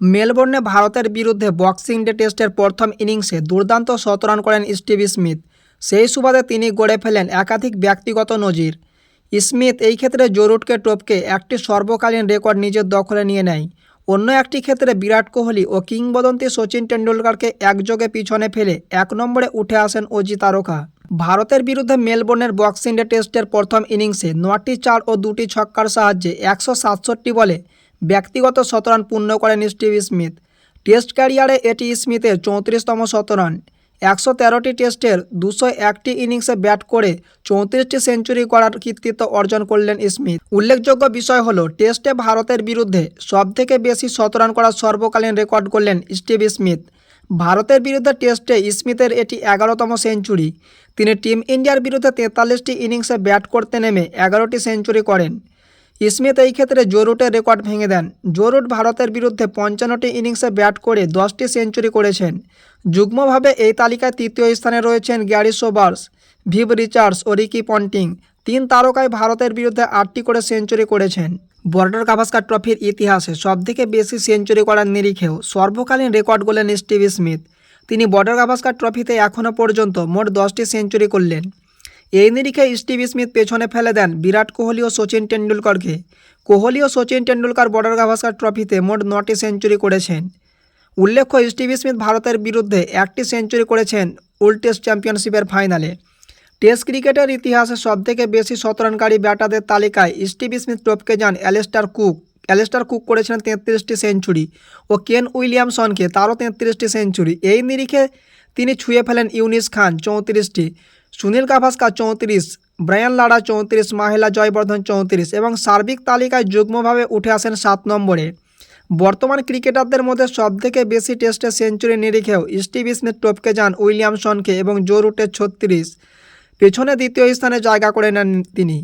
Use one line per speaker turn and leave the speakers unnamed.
মেলবোর্নে ভারতের বিরুদ্ধে boxing day টেস্টের প্রথম ইনিংসে দুর্দান্ত শতরান করেন স্টিভ স্মিথ। সেই সুবাদে তিনি গড়ে ফেলেন একাধিক ব্যক্তিগত নজির। স্মিথ এই ক্ষেত্রে জরুটকে টপকে একটি সর্বকালীন রেকর্ড নিজের দখলে নিয়ে নেয়। অন্য একটি ক্ষেত্রে বিরাট কোহলি ও কিংবদন্তি সচিন টেন্ডুলকারকে একযোগে পিছনে ফেলে এক নম্বরে উঠে আসেন অজি তারকা। ভারতের বিরুদ্ধে মেলবোর্নের বক্সিং ডে টেস্টের প্রথম ইনিংসে নটি চার ও দুটি ছক্কার সাহায্যে একশো সাতষট্টি বলে ব্যক্তিগত শতরান পূর্ণ করেন স্টিভ স্মিথ। টেস্ট ক্যারিয়ারে এটি স্মিথের চৌত্রিশতম শতরান। একশো তেরোটি টেস্টের দুশো একটি ইনিংসে ব্যাট করে চৌত্রিশটি সেঞ্চুরি করার কৃতিত্ব অর্জন করলেন স্মিথ। উল্লেখযোগ্য বিষয় হলো, টেস্টে ভারতের বিরুদ্ধে সবথেকে বেশি শতরান করার সর্বকালীন রেকর্ড করলেন স্টিভ স্মিথ। ভারতের বিরুদ্ধে টেস্টে স্মিথের এটি এগারোতম সেঞ্চুরি। তিনি টিম ইন্ডিয়ার বিরুদ্ধে তেতাল্লিশটি ইনিংসে ব্যাট করতে নেমে এগারোটি সেঞ্চুরি করেন। স্মিথ এই ক্ষেত্রে জোরুটের রেকর্ড ভেঙে দেন। জোরুট ভারতের বিরুদ্ধে পঞ্চান্নটি ইনিংসে ব্যাট করে দশটি সেঞ্চুরি করেছেন। যুগ্মভাবে এই তালিকায় তৃতীয় স্থানে রয়েছেন গ্যারি সোবার্স, ভিভ রিচার্ডস ও রিকি পন্টিং। তিন তারকায় ভারতের বিরুদ্ধে আটটি করে সেঞ্চুরি করেছেন। বর্ডার গাভাস্কার ট্রফির ইতিহাসে সবথেকে বেশি সেঞ্চুরি করার নিরিখেও সর্বকালীন রেকর্ড করলেন স্টিভ স্মিথ। তিনি বর্ডার গাভাস্কার ট্রফিতে এখনও পর্যন্ত মোট দশটি সেঞ্চুরি করলেন। এই নিরিখে স্টিভ স্মিথ পেছনে ফেলে দেন বিরাট কোহলি ও সচিন টেন্ডুলকরকে কোহলি ও সচিন টেন্ডুলকর বর্ডার গাভাস্কার ট্রফিতে মোট নটি সেঞ্চুরি করেছেন। উল্লেখ্য, স্টিভ স্মিথ ভারতের বিরুদ্ধে একটি সেঞ্চুরি করেছেন ওল্ড টেস্ট চ্যাম্পিয়নশিপের ফাইনালে। টেস্ট ক্রিকেটের ইতিহাসে সবথেকে বেশি শতরানকারী ব্যাটারদের তালিকায় স্টিভ স্মিথ টপকে যান অ্যালেস্টার কুক। অ্যালেস্টার কুক করেছেন তেত্রিশটি সেঞ্চুরি ও কেন উইলিয়ামসনকে তারও তেত্রিশটি সেঞ্চুরি। এই নিরিখে তিনি ছুঁয়ে ফেলেন ইউনিস খান চৌত্রিশটি। সুনীল গাভাস্কার চৌত্রিশ, ব্রায়ান লাড়া চৌত্রিশ, মাহেলা জয়বর্ধন চৌত্রিশ এবং সার্বিক তালিকায় যুগ্মভাবে উঠে আসেন সাত নম্বরে। বর্তমান ক্রিকেটারদের মধ্যে সবথেকে বেশি টেস্টে সেঞ্চুরি নিরিখেও স্টিভ স্মিথ টপকে যান উইলিয়ামসনকে এবং জোর উঠে ছত্রিশ। পেছনে দ্বিতীয় স্থানে জায়গা করে নেন তিনি।